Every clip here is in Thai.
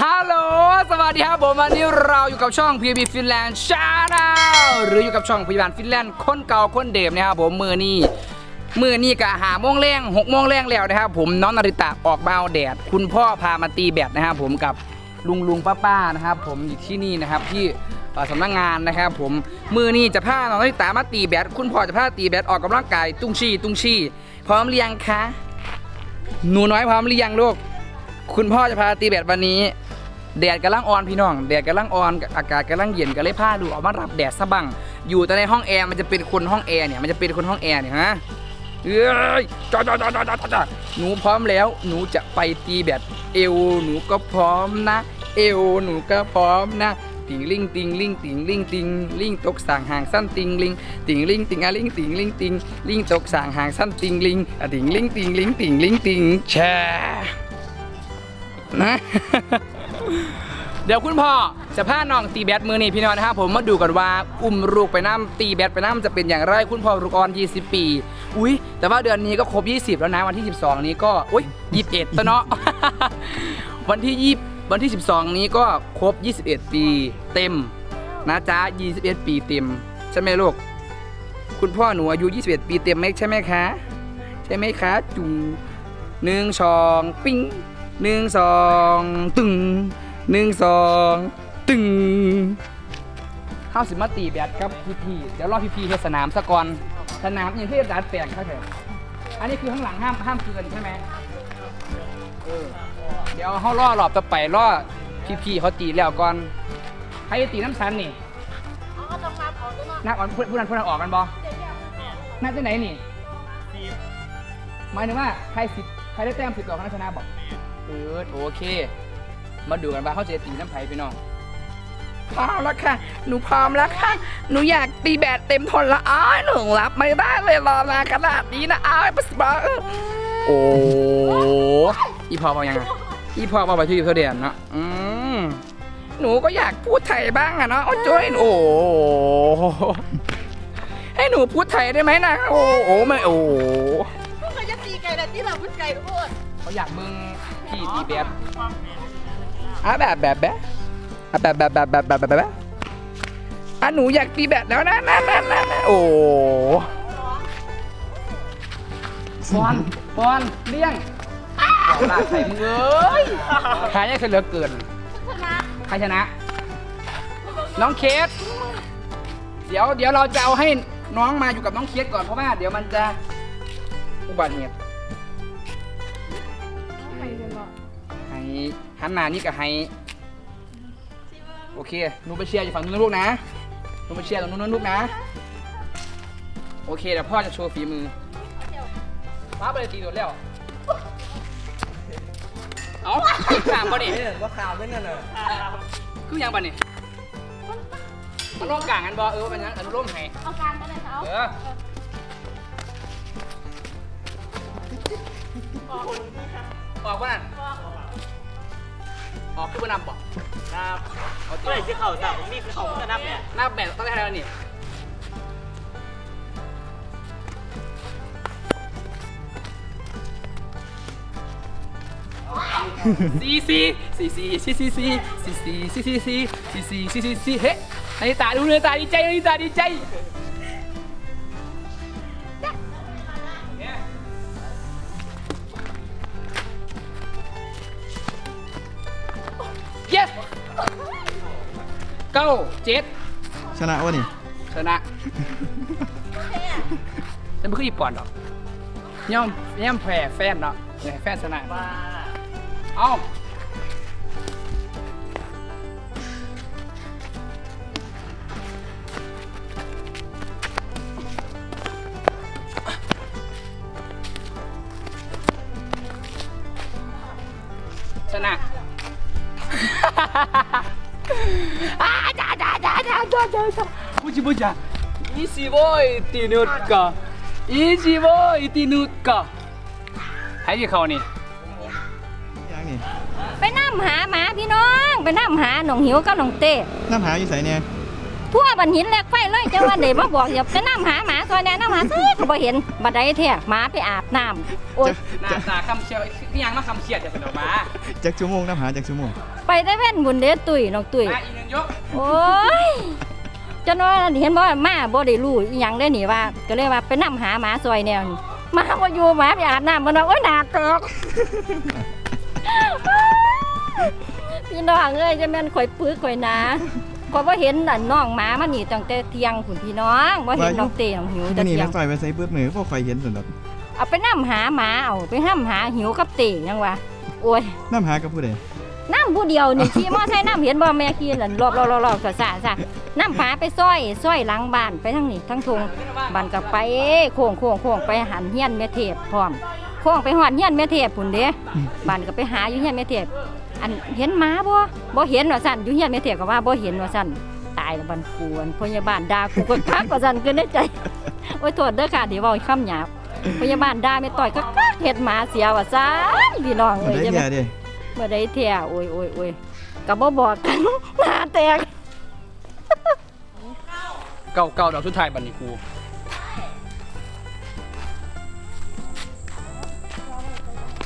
ฮัลโหล สวัสดีครับผมวันนี้เราอยู่กับช่อง PB Finland Channel หรืออยู่กับช่องพยาบาลฟินแลนด์คนเก่าคนเดิมนะครับผมมือนี้มือนี้กะหาโมงแรงหกโมงแรงแล้วนะครับผมน้องนาริตะออกเอาแดด คุณพ่อพามาตีแบดนะครับผมกับลุงลุงป้าป้านะครับผมอยู่ที่นี่นะครับที่เอ่อสำนักงานนะครับผมมือนี้จะพาน้องนาริตะมาตีแบด คุณพ่อจะพาตีแบดออกกำลังกายตุ้งชี่ตุ้งชี่พร้อมหรือยังคะหนูน้อยพร้อมหรือยังลูก คุณพ่อจะพาตีแบดวันนี้ แดดกำลังอ่อนพี่น้องแดดกำลังอ่อนอากาศกำลังเย็นก็เลยพาดูออกมารับแดดซะบ้างอยู่แต่ในห้องแอร์มันจะเป็นคนห้องแอร์เนี่ยมันจะเป็นคนห้องแอร์เนี่ยฮะเอ้ยจอจอจอจอจอจอหนูพร้อมแล้วหนูจะไปตีแบดเอวหนูก็พร้อมนะ เอวหนูก็พร้อมนะติงลิงติงลิงติงลิงติงลิงตกสั่งห่างสั้นติงลิงติงลิงติงอะลิงติงลิงติงลิงตกสั่งห่างสั้นติงลิงอะติงลิงติงลิงติงลิงติงแชร์นะ เดี๋ยวคุณพ่อจะพาน้องตีแบดมือนี่พี่น้องนะครับผมมาดูกันว่าอุ้มลูกไปน้ำตีแบดไปน้ำจะเป็นอย่างไรคุณพ่อลูกอ่อน20 ปี อุ้ยแต่ว่าเดือนนี้ก็ครบ 20 แล้วนะวันที่ 12 นี้ก็อุ้ย21ตัวเนาะ วันที่20วันที่ 12 นี้ก็ครบ 21 ปีเต็มนะจ๊ะ21 ปีเต็มใช่ไหมลูกคุณพ่อหนูอายุ 21 ปีเต็มไหมใช่ไหมคะ ใช่ไหมคะจุงหนึ่งสองปิ้ง หนึ่งสองตึงหนึ่งสองตึงเข้าสิมาตีแบดครับพี่พีเดี๋ยวรอพี่พีเทสนามสะก่อนสนามอย่างที่อาจารย์แปลงครับเถอะอันนี้คือข้างหลังห้ามห้ามเกินใช่ไหมเออเดี๋ยวเขาล่อหลอบต่อไปล่อพี่พีเขาตีแล้วก่อนใครจะตีน้ำสันนี่นักอ่อนผู้นั้นผู้นั้นออกกันบอนักที่ไหนนี่หมายถึงว่าใครสิใครได้แต้มสิบก่อนคณะชนะบอก เออโอเค มาดูกันว่าเขาจะตีน้ำไผ่พี่น้องพร้อมแล้วค่ะ หนูพร้อมแล้วค่ะ หนูอยากตีแบดเต็มทนละอ้ายหนูรับไม่ได้เลยรอมาขนาดนี้นะอ้ายปัสบาโอ้อีพอเอายังไงอีพอเอาไปที่ยูเทเดียนเนาะอืมหนูก็อยากพูดไทยบ้างอะเนาะโอ้จ้อยโอ้ให้หนูพูดไทยได้ไหมนะโอ้โอ้ไม่โอ้พวกเขาจะตีไก่แต่ที่เราพูดไก่ทุกคนเขาอยากมึง พี่ตีแบบอะแบบแบบแบบอะแบบแบบแบบแบบแบบแบบแบบอะหนูอยากตีแบบแล้วนะนะนะนะนะโอ้ฟอนฟอนเลี้ยงบอกลาใส่มึงเอ้ยใครเนี่ยคือเหลือเกินใครชนะ น้องเคส เดี๋ยวเดี๋ยวเราจะเอาให้น้องมาอยู่กับน้องเคสก่อนเพราะว่าเดี๋ยวมันจะอุบัติเหตุ ให้หันหน้านี่กับให้โอเคหนูไปเชียร์อยู่ฝั่งนู้นนะลูกนะหนูไปเชียร์ตรงนู้นนะลูกนะ โอเคเดี๋ยวพ่อจะโชว์ฝีมือป้าไปเลยตีโดดแล้วเอาสามปะนี่ว่าข่าวไม่นั่นน่ะคือยังปะนี่มันร่วมกลางกันบอเออมันยังอนุโลมให้เอาการมาเลยเขาเออออกว่านั่น ออกคือว่านำบอกครับเอาเมื่อไหร่จะเข่าสามผมนี่คือเขาจะนับเนี่ยหน้าแบนต้องได้แล้วนี่ซีซีซีซีซีซีซีซีซีซีซีซีซีซีซีซีซีเฮ้นาฬิตาดูนาฬิตาดีใจนาฬิตาดีใจ เก้าเจ็ดชนะวะนี่ ชนะแต่ไม่คืออีปอนหรอกย่อมย่อมแพ้แฟนเนาะอยากให้แฟนชนะว่าเอาชนะอ่าจ้าจ้า จ้าจ้าจ้าจ้าจ้าบุจิบุจิอีสิโบยตีนุดกะอีสิโบยตีนุดกะให้ที่เขานี่ยังนี่ไปน้ำหาหมาพี่น้อง ไปน้ำหาหนองหิวกับหนองเต้น้ำหาอยู่ใส่เนี่ยทั่วบันหินแหลกไฟเลยเจ้าวันเดบ่บอกอย่าไปน้ำหาหมาซอยแน่น้ำหาซื้อก็บ่เห็นบัดใดแท้หมาไปอาบน้ำโอ้ยหน้าตาคำเชียวนี่ยังมาคำเชียดจะเสนอมาจักชั่วโมงน้ำหาจักชั่วโมงไปได้เว้นบุญเด้ตุยน้องตุยมาอีกหนึ่งยกโอ้ย จนว่าเห็นบ่ว่ามาบ่ได้รู้อีหยังได้นี่ว่า ก็เลยว่าไปนำหาหมาซอยแนวนี่หมาบ่อยู่หมาไปอาบน้ำมันว่าโอ้ยหนาตกพี่น้องเอ้ยจะแม่นข่อยปึกข่อยหนาข่อยบ่เห็นอันน้องหมามันนี่ตั้งแต่เที่ยงคุณพี่น้องบ่เห็นน้องเต้น้องหิวแต่มื้อนี้เที่ยแม่งต่อยไปใส่เปื้ดมือพวกข่อยเห็นสนดอกเอาไปนำหาหมาเอาไปนำหาหิวกับเต้ยังว่าโอ้ยน้ำหากับผู้ใด น้ำผู้เดียวนี่ขี่มอไซค์น้ำเห็นบ่แม่ขี่หลันรอบรอบรอบรอบสะสะสะน้ำผาไปซอยซอยหลังบ้านไปทั้งนี้ทั้งทงบ้านกับไปโค้งโค้งโค้งไปหันเฮียนแม่เทพพร้อมโค้งไปหอดเฮียนแม่เทพพุ่นเด้บ้านก็ไปหาอยู่เฮียนแม่เทพอันเห็นหมาบ่บ่เห็นว่าสั่นอยู่เฮียนแม่เทพก็ว่าบ่เห็นว่าสั่นตายแล้วบันกูอันพยาบาลด่ากูก็คักว่าสั่นคือในใจโอ้ยโทษเด้อค่ะเดี๋ยวเว้าคำหยาบพยาบาลด่าแม่ต่อยก็คักเฮ็ดหมาเสียว่าซั่นพี่น้องเอ้ยจะ เที่ยเด้เมื่อใดเที่ยโอ้ยโอ้ยโอ้ยกับบ่บอกกัน หน้าแตกเก่าเก่าดอกสุดท้ายบันนี้กู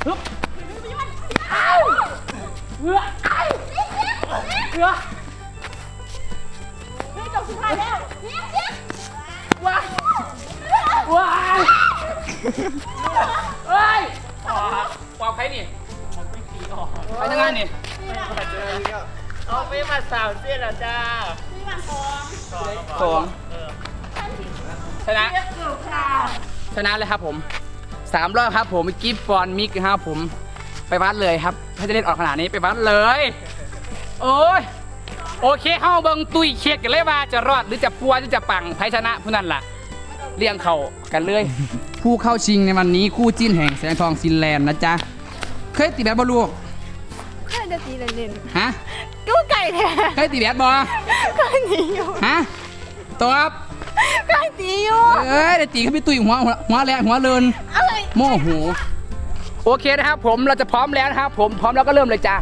ฮึบเอื้อเอื้อเฮ้ยจบสุดท้ายแล้วว้ายว้ายเฮ้ยปอกใครนี่ ไปทำงานนี่เอาไปมาสาวเสี้ยแล้วจ้าสองชนะชนะเลยครับผมสามรอบครับผมกิฟต์บอลมิกครับผม ไปวัดเลยครับ ถ้าจะเล่นออกขนาดนี้ไปวัดเลย โอ้ยโอเคเข้าเบิงตุยเช็คกันเลยว่าจะรอดหรือจะปัวหรือจะปังใครชนะผู้นั้นล่ะ เรียงเข่ากันเลย ผู้เข้าชิงในวันนี้คู่จิ้นแห่งแสงทองซินแลนด์นะจ๊ะ เคยตีแบบบอลูก แค่จะตีเล่นฮะๆกูไก่แท้เคยตีแบบบอไก่ตีอยู่ฮะตอบไก่ตีอยู่เอ้ยเดี๋ยวตีขึ้นไปตุยหัวหัวหัวแรงหัวเลินอะไรโมโหโอเคนะครับผมเราจะพร้อมแล้วนะครับผมพร้อมแล้วก็เริ่มเลยจ้า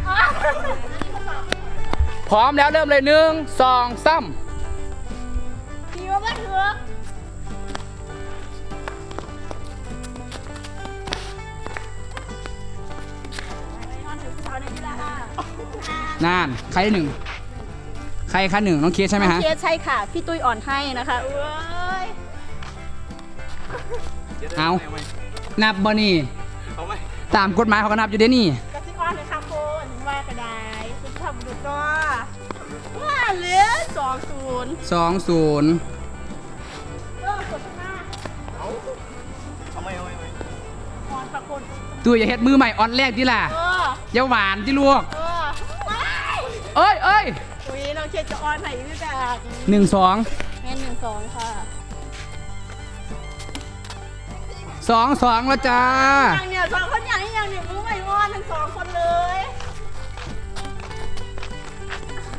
พร้อมแล้วเริ่มเลยหนึ่งสองสาม นานใครหนึ่ง ใครคะหนึ่งน้องเคสใช่ไหมฮะ เคสใช่ค่ะ พี่ตุ้ยอ่อนให้นะคะเอ้ยเอา นับบอนี่เอาไหมตามกฎหมายเขาก็นับอยู่เด้นี่กระซิบอ่อนเลยค่ะคุณว่ากระไดคุณทำดูก็ว่าเหลือสองศูนย์สองศูนย์เออกดข้างหน้าเอาไหมเอาไหมเอาไหมอ่อนค่ะคุณ ตัวอย่าเฮ็ดมือใหม่ออนแรกที่ล่ะเอออย่าหวานที่ลูกเออว้าย เอ้ยเอ้ยอุ้ยน้องเคสจะอ่อนไหนพี่แบบหนึ่งสองแม่หนึ่งสองค่ะสองสองแล้วจ้า อย่างเนี่ยสองคนอย่างนี้อย่างเนี่ยมือใหม่อ่อนทั้งสองคนเลย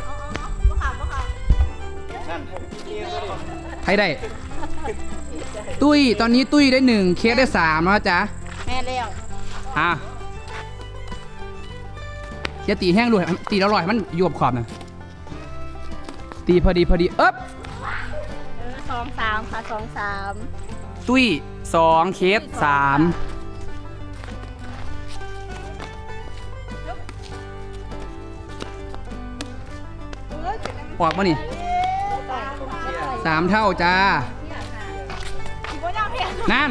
เอาเอาเอามาขำมาขำนั่นใครได้ ตุ้ยตอนนี้ตุ้ยได้หนึ่งเคสได้สามแล้วจ้ะแม่เลี้ยวอะ อย่าตีแห้งด้วยตีแล้วลอยให้มันอยู่กับขอบนะตีพอดีพอดีเอ๊บเออสองสามค่ะสองสามตุ้ยสองเคสสามออกมานี่สามค่ะสามเท่าจ้าคิดว่ายังเพียงนั่น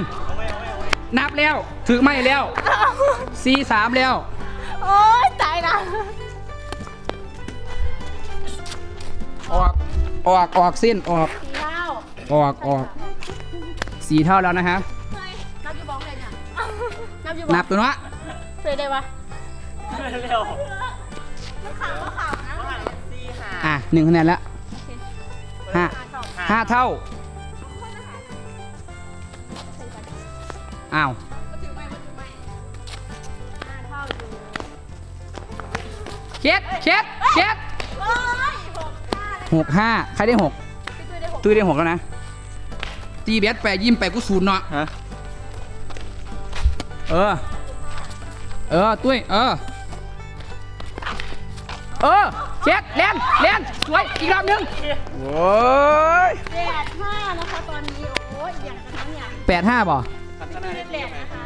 นับแล้ว ถือไม่แล้วซีสามแล้วโอ๊ยตายละ ออก ออก ออกสิ้น ออก สี่เท่าออก ออก สี่เท่าแล้วนะฮะเฮ้ยนับอยู่บ้องเลยเนี่ยนับอยู่บ้องนับตัวเนาะเคยได้ปะเร็วมันขาวก็ขาวนะสี่หาอะหนึ่งคะแนนแล้วห้าห้าเท่า อ้าว เจ็ดเจ็ดเจ็ดเฮ้ยหกห้าเลยหกห้าใครได้หกพี่ตุ้ยได้หกตุ้ยได้หกแล้วนะตีเบสไปยิ้มไปกูศูนย์เนาะฮะเออ เออตุ้ยเออ เออเคสเล่นเล่นสวยอีกรอบหนึงโอ้ยแปดห้านะคะตอนนี้โอ้ยอย่างกันเนี่ยแปดห้าป่ะแปดนะคะ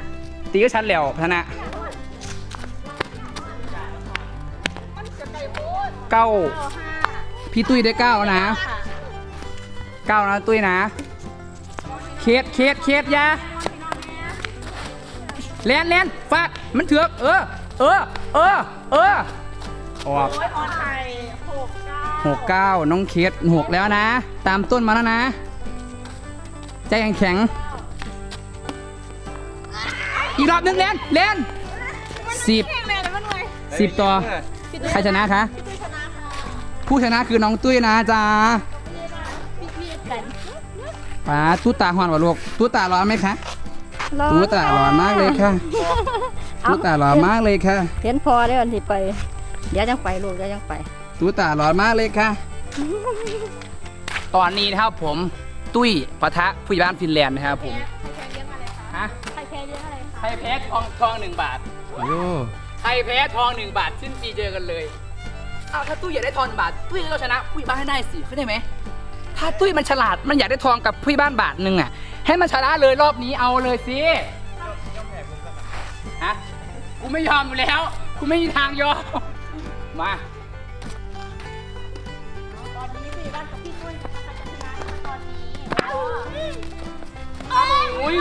ตีก็ชันแล้วพนะ เก้าพี่ตุ้ยได้เก้านะเก้านะตุ้ยนะ เคสเคสเคสยาเลนเลนฟาดมันเถือกเออ เออ เออ เออออกโอ้ยหกเก้าหกเก้าน้องเคสหกแล้วนะ ตามต้นมาแล้วนะ ใจแข็งแข็ง อีกรอบหนึงเลนเลนสิบสิบต่อ ใครชนะคะ ผู้ชนะคือน้องตุ้ยนะจ๊ะพี่พี่กันป้าตู้ตาหอนวะลูกตู้ตาร้อนไหมคะร้อนตู้ตาร้อนมากเลยค่ะเอ้าตู้ตาร้อนมากเลยค่ะเห็นพอได้วันที่ไป เดี๋ยวจังไปลูกเดี๋ยวจังไปตู้ตาร้อนมากเลยค่ะ ตอนนี้นะครับผมตุ้ยปะทะผู้ใหญ่บ้านฟินแลนด์นะครับผมใครแพ้เลี้ยงอะไรคะฮะใครแพ้เลี้ยงอะไรคะใครแพ้ทองทองหนึ่งบาทโอ้ใครแพ้ทองหนึ่งบาทสิ้นปีเจอกันเลย อ้าวถ้าตุ้ยอยากได้ทองหนึ่งบาท ตุ้ยก็ต้องชนะผู้ใหญ่บ้านให้ได้สิเข้าใจไหมถ้าตุ้ยมันฉลาดมันอยากได้ทองกับผู้ใหญ่บ้านบาทหนึ่งอะ ให้มันชนะเลยรอบนี้เอาเลยสิฮะกูไม่ยอมอยู่แล้วกูไม่มีทางยอมมาตอนนี้พี่บ้านกับพี่ตุ้ยนะคะใครจะชนะนะคะตอนนี้โอ้ย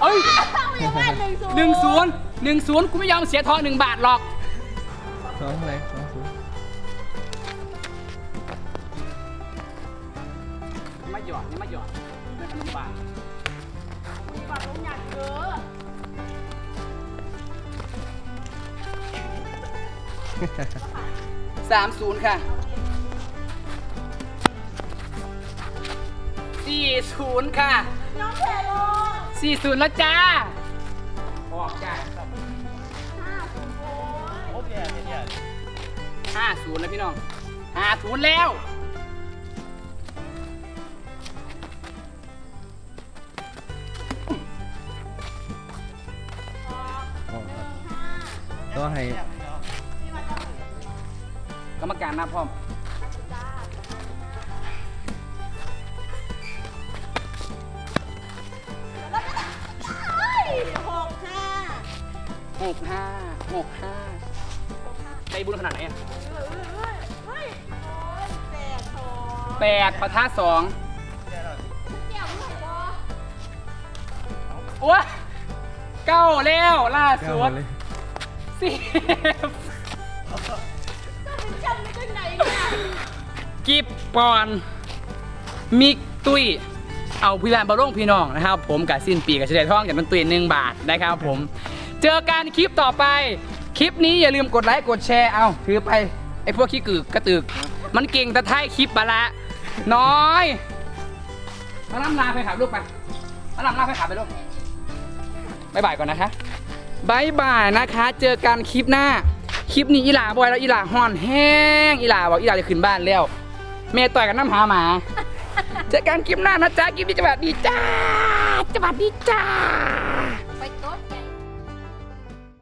เอ้ยเข้ายังไงหนึ่งศูนย์หนึ่งศูนย์หนึ่งศูนย์กูไม่ยอมเสียทองหนึ่งบาทหรอก สองอะไรสอง สามศูนย์ค่ะสี่ศูนย์ค่ะน้องแพรโลสี่ศูนย์แล้วจ้าออกจ้าห้าศูนย์โอ้ยโอเคเนี่ยห้าศูนย์แล้วพี่น้องห้าศูนย์แล้วออกก็ให้ กรรมการนับพร้อม หกห้าหกห้าหกห้าใจบุญขนาดไหนอะเฮ้ยโอ้ยแปดสองแปดปะทะสองเกี่ยวด้วยเหรอโอ้ยเก้าแล้วล่าเก้าสุหมดดเลยสิบ กิบปอน มิกตุ้ย เอาพี่แบนบอลงพี่น้องนะครับ ผมกับสิ้นปีกับเฉลยทองอย่างมันตุยหนึ่งบาทนะครับผม เจอกันคลิปต่อไป คลิปนี้อย่าลืมกดไลค์กดแชร์เอาถือไปไอพวกขี้กึกกระตึก มันเก่งแต่ท้ายคลิปบาละน้อยมาล่ำลาไปขับลูกไปมาล่ำลาไปขับไปลูกบายบายก่อนนะคะบายบายนะคะ เจอกันคลิปหน้า คลิปนี้อีหลาบอยแล้วอีหลาห่อนแห้งอีหลาบอกอีหลาจะขึ้นบ้านแล้ว เมย์ต่อยกันน้ำหาหมาเจอกันคลิปหน้านะจ๊ะคลิปนี้จะแบบดีจ้าจะแบบดีจ้า